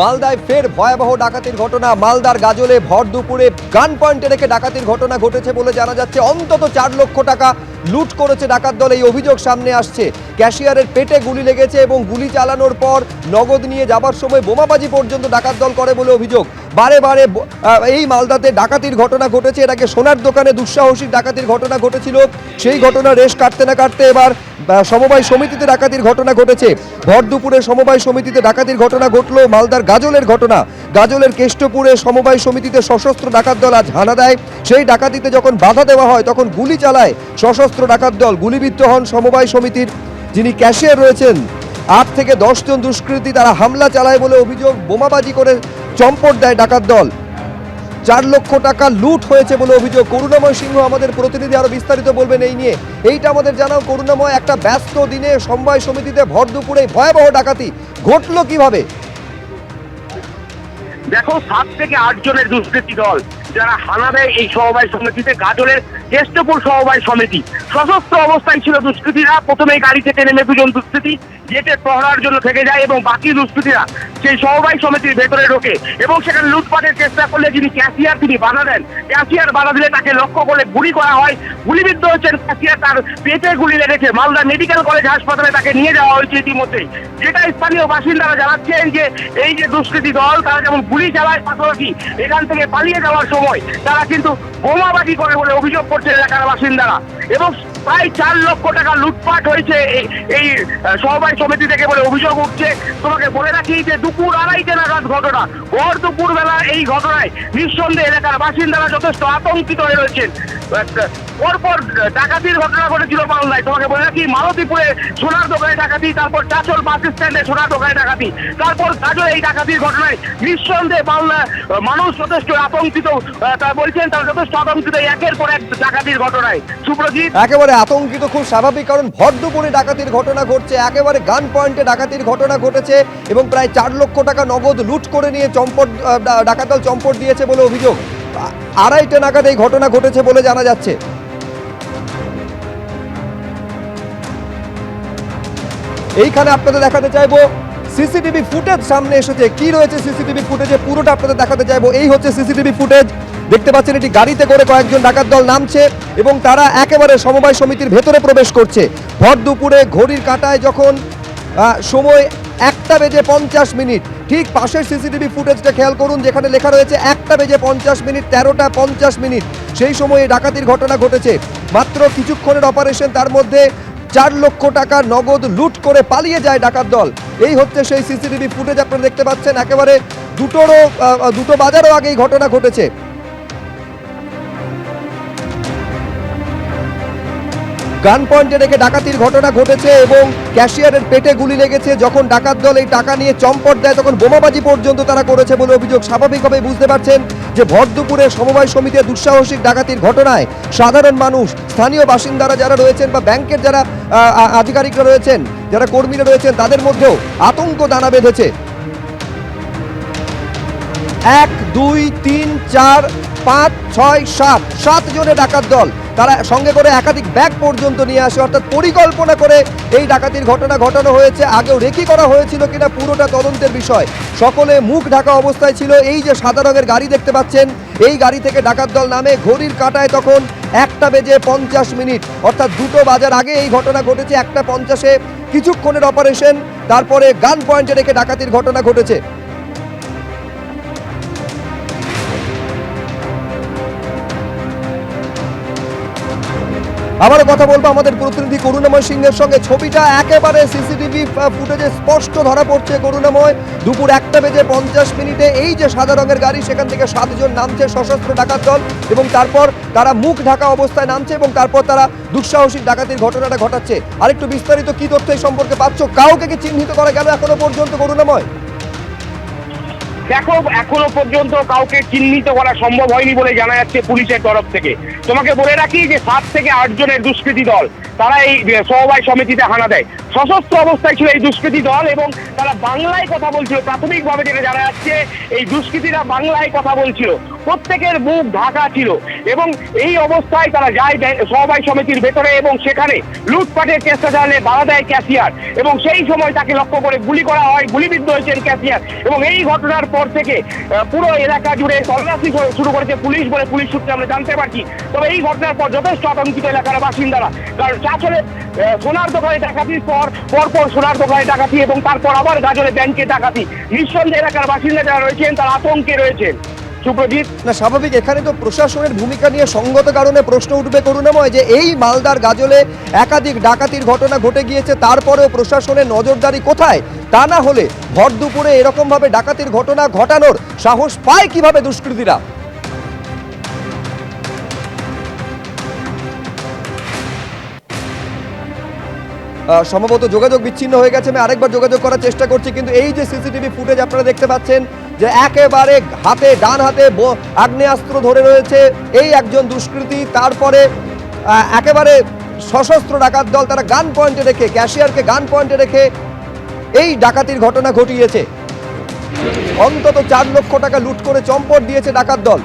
মালদায় ফের ভয়াবহ ডাকাতির ঘটনা। মালদার গাজলে ভর দুপুরে গান পয়েন্টে রেখে ডাকাতির ঘটনা ঘটেছে বলে জানা যাচ্ছে। অন্তত চার লক্ষ টাকা লুট করেছে ডাকাত দল। এই অভিযোগ সামনে আসছে। ক্যাশিয়ারের পেটে গুলি লেগেছে এবং গুলি চালানোর পর নগদ নিয়ে যাবার সময় বোমাবাজি পর্যন্ত ডাকাত দল করে বলে অভিযোগ। বারে বারে এই মালদাতে ডাকাতির ঘটনা ঘটেছে। এর আগে সোনার দোকানে দুঃসাহসিক ডাকাতির ঘটনা ঘটেছিল। সেই ঘটনা রেশ কাটতে না কাটতে এবার সমবায় সমিতিতে ডাকাতির ঘটনা ঘটেছে। ভর দুপুরে সমবায় সমিতিতে ডাকাতির ঘটনা ঘটলো। মালদার গাজলের ঘটনা। গাজলের কেষ্টপুরে সমবায় সমিতিতে সশস্ত্র ডাকাত দল আজ হানা দেয়। সেই ডাকাতিতে যখন বাধা দেওয়া হয়, তখন গুলি চালায় সশস্ত্র ডাকাত দল। গুলিবিদ্ধ হন সমবায় সমিতির যিনি ক্যাশিয়ার রয়েছেন। আট থেকে দশজন দুষ্কৃতী তারা হামলা চালায় বলে অভিযোগ। বোমাবাজি করে চম্পট দেয় ডাকাত দল। চার লক্ষ টাকা লুট হয়েছে বলে অভিযোগ। করুণাময় সিংহ আমাদের প্রতিনিধি আরও বিস্তারিত বলবেন এই নিয়ে। এইটা আমাদের জানাও। করুণাময় একটা ব্যস্ত দিনে সমবায় সমিতিতে ভর দুপুরে ভয়াবহ ডাকাতি। ঘটলো কীভাবে? দেখো, সাত থেকে আট জনের দুষ্কৃতী দল। যারা হানা দেয় এই সমবায় সমিতিতে, গাজলের জ্যেষ্ঠপুর সমবায় সমিতি। সশস্ত্র অবস্থায় ছিল দুষ্কৃতীরা প্রথমে গাড়ি থেকে নেমে দুজন দুষ্কৃতী, গেটে প্রহরার জন্য থেকে যায় এবং বাকি দুষ্কৃতীরা সেই সমবায় সমিতির ভেতরে ঢোকে এবং সেখানে লুটপাটের চেষ্টা করলে যিনি ক্যাশিয়ার, তিনি বাধা দেন। ক্যাশিয়ার বাধা দিলে তাকে লক্ষ্য করে গুলি করা হয়। গুলিবিদ্ধ হচ্ছেন ক্যাশিয়ার, তার পেটে গুলি লেগেছে। মালদা মেডিকেল কলেজ হাসপাতালে তাকে নিয়ে যাওয়া হয়েছে ইতিমধ্যেই যেটা স্থানীয় বাসিন্দারা জানাচ্ছেন যে, এই যে দুষ্কৃতী দল, তারা যেমন গুলি চালায় পাশাপাশি এখান থেকে পালিয়ে যাওয়ার সময়, তারা কিন্তু বোমাবাজি করে বলে অভিযোগ করছে এলাকার বাসিন্দারা। এবং প্রায় চার লক্ষ টাকা লুটপাট হয়েছে। এই- সমবায় সমিতি থেকে বলে অভিযোগ উঠছে। তোমাকে বলে রাখি যে দুপুর আড়াইটে নাগাদ ঘটনা। ভোর দুপুর বেলা এই ঘটনায় নিঃসন্দেহে এলাকার বাসিন্দারা যথেষ্ট আতঙ্কিত হয়ে রয়েছেন। পরপর ডাকাতির ঘটনা ঘটেছিল মালদায়। তোমাকে বলে রাখি মালতীপুরে সোনার দোকানে ডাকাতি তারপর চাচল বাস স্ট্যান্ডে সোনার দোকানে ডাকাতি তারপর কাজল এই ডাকাতির ঘটনায় নিঃসন্দেহে আহ, মানুষ যথেষ্ট আতঙ্কিত বলছেন তারা যথেষ্ট আতঙ্কিত একের পর এক ডাকাতির ঘটনায়। সুপ্রজিৎ একেবারে আতঙ্কিত খুব স্বাভাবিক কারণ ভর দুপুরে ডাকাতির ঘটনা ঘটছে। একেবারে গান পয়েন্টে ডাকাতির ঘটনা ঘটেছে এবং প্রায় চার লক্ষ টাকা নগদ লুট করে নিয়ে চম্পট আহ, ডা- ডাকাত চম্পট দিয়েছে বলে অভিযোগ। আড়াইটা নাগাদ এই ঘটনা ঘটেছে বলে জানা যাচ্ছে। এইখানে আপনাদের দেখাতে চাইব সিসিটিভি ফুটেজ সামনে এসেছে। কি রয়েছে সিসিটিভি ফুটেজে? পুরোটা আপনাদের দেখাতে চাইব। এই হচ্ছে সিসিটিভি ফুটেজ। দেখতে পাচ্ছেন এটি গাড়িতে করে কয়েকজন ডাকাত দল নামছে এবং তারা একেবারে সমবায় সমিতির ভেতরে প্রবেশ করছে। ভর দুপুরে ঘড়ির কাঁটায় যখন সময় একটা বেজে পঞ্চাশ মিনিট, ঠিক পাশের সিসিটিভি ফুটেজটা খেয়াল করুন, যেখানে লেখা রয়েছে একটা বেজে পঞ্চাশ মিনিট, তেরোটা পঞ্চাশ মিনিট। সেই সময়ে ডাকাতির ঘটনা ঘটেছে। মাত্র কিছুক্ষণের অপারেশন, তার মধ্যে চার লক্ষ টাকা নগদ লুট করে পালিয়ে যায় ডাকাত দল। এই হচ্ছে সেই সিসিটিভি ফুটেজ, আপনারা দেখতে পাচ্ছেন। একেবারে দুটোরও দুটো বাজারও আগে এই ঘটনা ঘটেছে। গান পয়েন্টে রেখে ডাকাতির ঘটনা ঘটেছে এবং ক্যাশিয়ারের পেটে গুলি লেগেছে। যখন ডাকাত দল এই টাকা নিয়ে চম্পট দেয়, তখন বোমাবাজি পর্যন্ত তারা করেছে বলে অভিযোগ। স্বাভাবিকভাবে বুঝতে পারছেন যে ভর দুপুরে সমবায় সমিতির দুঃসাহসিক ডাকাতির ঘটনায় সাধারণ মানুষ, স্থানীয় বাসিন্দারা যারা রয়েছেন বা ব্যাংকের যারা আধিকারিকরা রয়েছেন, যারা কর্মীরা রয়েছেন, তাদের মধ্যেও আতঙ্ক দানা বেঁধেছে। এক, দুই, তিন, চার পাঁচ, ছয়, সাত সাত জনের ডাকাত দল। তারা সঙ্গে করে একাধিক ব্যাগ পর্যন্ত নিয়ে আসে, অর্থাৎ পরিকল্পনা করে এই ডাকাতির ঘটনা ঘটানো হয়েছে। আগেও রেকি করা হয়েছিল কিনা পুরোটা তদন্তের বিষয়। সকলে মুখ ঢাকা অবস্থায় ছিল। এই যে সাদা রঙের গাড়ি দেখতে পাচ্ছেন, এই গাড়ি থেকে ডাকাত দল নামে ঘড়ির কাঁটায় তখন একটা বেজে পঞ্চাশ মিনিট। অর্থাৎ দুটো বাজার আগে এই ঘটনা ঘটেছে, একটা পঞ্চাশে কিছুক্ষণের অপারেশন, তারপরে গান পয়েন্টে রেখে ডাকাতির ঘটনা ঘটেছে। আবারও কথা বলব আমাদের প্রতিনিধি করুণাময় সিংহের সঙ্গে। ছবিটা একেবারে সিসিটিভি ফুটেজে স্পষ্ট ধরা পড়ছে করুণাময়। দুপুর একটা বেজে পঞ্চাশ মিনিটে এই যে সাদা রঙের গাড়ি, সেখান থেকে সাতজন নামছে সশস্ত্র ডাকাত দল এবং তারপর তারা মুখ ঢাকা অবস্থায় নামছে এবং তারপর তারা দুঃসাহসিক ডাকাতির ঘটনাটা ঘটাচ্ছে। আরেকটু বিস্তারিত কি তথ্য এই সম্পর্কে পাচ্ছ? কাউকে কি চিহ্নিত করা গেল এখনও পর্যন্ত করুণাময়? দেখো দুষ্কৃতী এখনও পর্যন্ত কাউকে চিহ্নিত করা সম্ভব হয়নি বলে জানা যাচ্ছে পুলিশের তরফ থেকে। তোমাকে বলে রাখি যে সাত থেকে আট জনের দুষ্কৃতী দল, তারা এই সমবায় সমিতিতে হানা দেয়। সশস্ত্র অবস্থায় ছিল এই দুষ্কৃতী দল এবং তারা বাংলায় কথা বলছিল। প্রাথমিকভাবে যেটা জানা যাচ্ছে, এই দুষ্কৃতীরা বাংলায় কথা বলছিল। প্রত্যেকের মুখ ঢাকা ছিল এবং এই অবস্থায় তারা যায় সমবায় সমিতির ভেতরে এবং সেখানে লুটপাটের চেষ্টা চালালে বাধা দেয় ক্যাশিয়ার এবং সেই সময় তাকে লক্ষ্য করে গুলি করা হয়, গুলিবিদ্ধ হয়েছেন ক্যাশিয়ার এবং এই ঘটনার পর থেকে পুরো এলাকা জুড়ে তল্লাশি শুরু- করেছে পুলিশ বলে পুলিশ সূত্রে আমরা জানতে পারছি। তবে এই ঘটনার পর যথেষ্ট আতঙ্কিত এলাকার বাসিন্দারা। কারণ চাচলে সোনার দোকানে ডাকাতির পর, পরপর পর সোনার দোকানে ডাকাতি এবং তারপর আবার গাজলে ব্যাংকে ডাকাতি নিঃসন্দেহে এলাকার বাসিন্দা যারা রয়েছেন, তারা আতঙ্কে রয়েছেন। সুপ্রজিৎ না, স্বাভাবিক, এখানে তো প্রশাসনের ভূমিকা নিয়ে সঙ্গত কারণে প্রশ্ন উঠবে করুণাময় যে এই মালদার গাজলে একাধিক ডাকাতির ঘটনা ঘটে গিয়েছে, তারপরেও প্রশাসনের নজরদারি কোথায়? তা না হলে ভর দুপুরে এরকমভাবে ডাকাতির ঘটনা ঘটানোর সাহস পায় কীভাবে দুষ্কৃতীরা? সম্ভবত যোগাযোগ বিচ্ছিন্ন হয়ে গেছে। আমি আরেকবার যোগাযোগ করার চেষ্টা করছি, কিন্তু এই যে সিসিটিভি ফুটেজ আপনারা দেখতে পাচ্ছেন যে একেবারে হাতে, ডান হাতে আগ্নেয়াস্ত্র ধরে রয়েছে এই একজন দুষ্কৃতী। তারপরে একেবারে সশস্ত্র ডাকাত দল, তারা গান পয়েন্টে রেখে, ক্যাশিয়ারকে গান পয়েন্টে রেখে এই ডাকাতির ঘটনা ঘটিয়েছে। অন্তত চার লক্ষ টাকা লুট করে চম্পট দিয়েছে ডাকাত দল।